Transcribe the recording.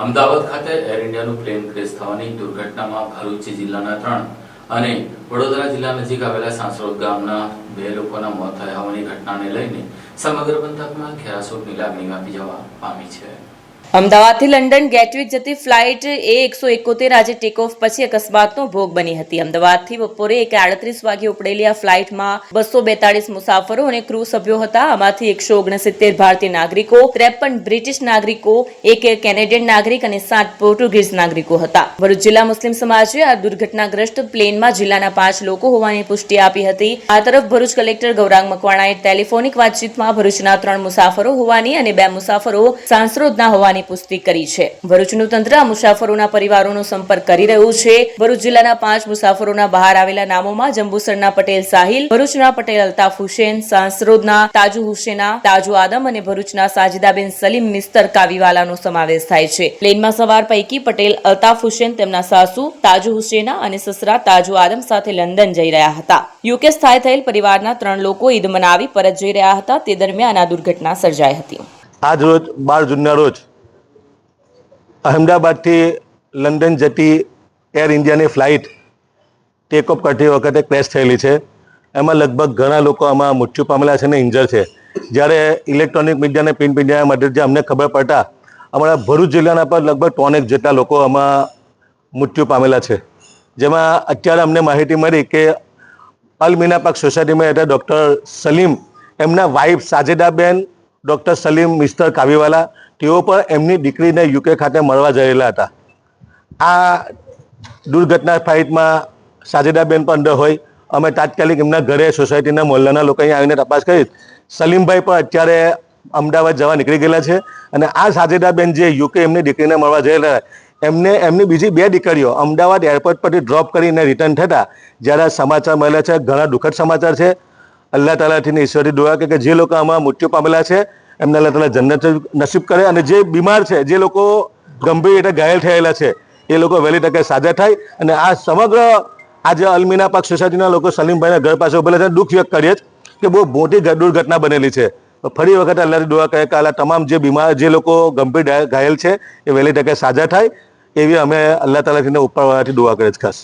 અમદાવાદ ખાતે air ઇન્ડિયાનું plane crash થવાની દુર્ઘટનામાં ભરૂચ જિલ્લાના ત્રણ અને વડોદરા જિલ્લા નજીક આવેલા સાંસરોદ ગામના બે લોકોના મોત થયા હોવાની ઘટનાને લઈને સમગ્ર પંથકમાં ઘેરાશોકની લાગણી વ્યાપી જવા પામી છે. અમદાવાદથી લંડન ગેટવિક જતી ફ્લાઇટ એ એકસો એકોતેર આજે ટેકઓફ પછી અકસ્માતનો ભોગ બની હતી. અમદાવાદથી બપોરે એક આડત્રીસ વાગે ઉપડેલી આ ફ્લાઇટમાં બસો બેતાળીસ મુસાફરો અને ક્રૂ સભ્યો હતા. આમાંથી એકસો ઓગણસિત્તેર ભારતીય નાગરિકો, ત્રેપન બ્રિટિશ નાગરિકો, એક કેનેડિયન નાગરિક અને સાત પોર્ટુગીઝ નાગરિકો હતા. ભરૂચ જિલ્લા મુસ્લિમ સમાજે આ દુર્ઘટનાગ્રસ્ત પ્લેનમાં જિલ્લાના પાંચ લોકો હોવાની પુષ્ટિ આપી હતી. આ તરફ ભરૂચ કલેક્ટર ગૌરાંગ મકવાણાએ ટેલિફોનિક વાતચીતમાં ભરૂચના ત્રણ મુસાફરો હોવાની અને બે મુસાફરો સાંસરોદના હોવાની પુષ્ટિ કરી છે. ભરૂચનું તંત્ર મુસાફરોના પરિવારોનો સંપર્ક કરી રહ્યું છે. ભરૂચ જિલ્લાના પાંચ મુસાફરોના બહાર આવેલા નામોમાં જંબુસરના પટેલ સાહિલ, ભરૂચના પટેલ અલ્તાફ હુસેન, સાંસરોદના તાજુ હુસેના, તાજુ આદમ અને ભરૂચના સાજિદાબેન સલીમ મિસ્તર કાવીવાલાનો સમાવેશ થાય છે. પ્લેનમાં સવાર પૈકી પટેલ, અલ્તાફ હુસેન, તેમના સાસુ, તાજુ હુસેના અને સસરા તાજુ આદમ સાથે લંડન જઈ રહ્યા હતા. યુકે સ્થાયી થયેલ પરિવારના ત્રણ લોકો ઈદ મનાવી પરત જઈ રહ્યા હતા. તે દરમિયાન આ દુર્ઘટના સર્જાઈ હતી. આજ રોજ બાર જૂનના રોજ અહેમદાબાદથી લંડન જતી એર ઇન્ડિયાની ફ્લાઇટ ટેક ઓફ કરતી વખતે ક્રેશ થયેલી છે. એમાં લગભગ ઘણા લોકો આમાં મૃત્યુ પામેલા છે અને ઇન્જર છે. જ્યારે ઇલેક્ટ્રોનિક મીડિયા અને પ્રિન્ટ મીડિયા માટે જે અમને ખબર પડતા, અમારા ભરૂચ જિલ્લાના પર લગભગ ત્રણેક જેટલા લોકો આમાં મૃત્યુ પામેલા છે. જેમાં અત્યારે અમને માહિતી મળી કે અલ મીના પાક સોસાયટીમાં રહેતા ડૉક્ટર સલીમ, એમના wife Sajedaben doctor Salim, mister Kaviwala તેઓ પણ એમની દીકરીને યુકે ખાતે મળવા જયેલા હતા. આ દુર્ઘટના ફ્લાઇટમાં સાજેદાબેન પણ અંદર હોય. અમે તાત્કાલિક એમના ઘરે સોસાયટીના મોહલ્લાના લોકો અહીંયા આવીને તપાસ કરી. સલીમભાઈ પણ અત્યારે અમદાવાદ જવા નીકળી ગયેલા છે અને આ સાજેદાબેન જે યુકે એમની દીકરીને મળવા જયેલા એમને એમની બીજી બે દીકરીઓ અમદાવાદ એરપોર્ટ પરથી ડ્રોપ કરીને રિટર્ન થતા, જ્યારે સમાચાર મળ્યા છે. ઘણા દુઃખદ સમાચાર છે. અલ્લાહ તાલાથી ઈશ્વરી દુઆ કે જે લોકો આમાં મૃત્યુ પામેલા છે એમને અલ્લાહ તાલા જન્નત નસીબ કરે અને જે બીમાર છે, જે લોકો ગંભીર રીતે ઘાયલ થયેલા છે, એ લોકો વહેલી તકે સાજા થાય અને આ સમગ્ર આજે અલમીના પાક સોસાયટીના લોકો સલીમભાઈના ઘર પાસે ઉભેલા છે દુઃખ વ્યક્ત કરીએ કે બહુ મોટી દુર્ઘટના બનેલી છે. ફરી વખત અલ્લાહની દુઆ કહે કે અલ્લાહ તમામ જે બીમાર, જે લોકો ગંભીર ઘાયલ છે, એ વહેલી તકે સાજા થાય. એવી અમે અલ્લાહ તાલાથી ઉપરવાળાથી દુઆ કરીએ છીએ ખાસ.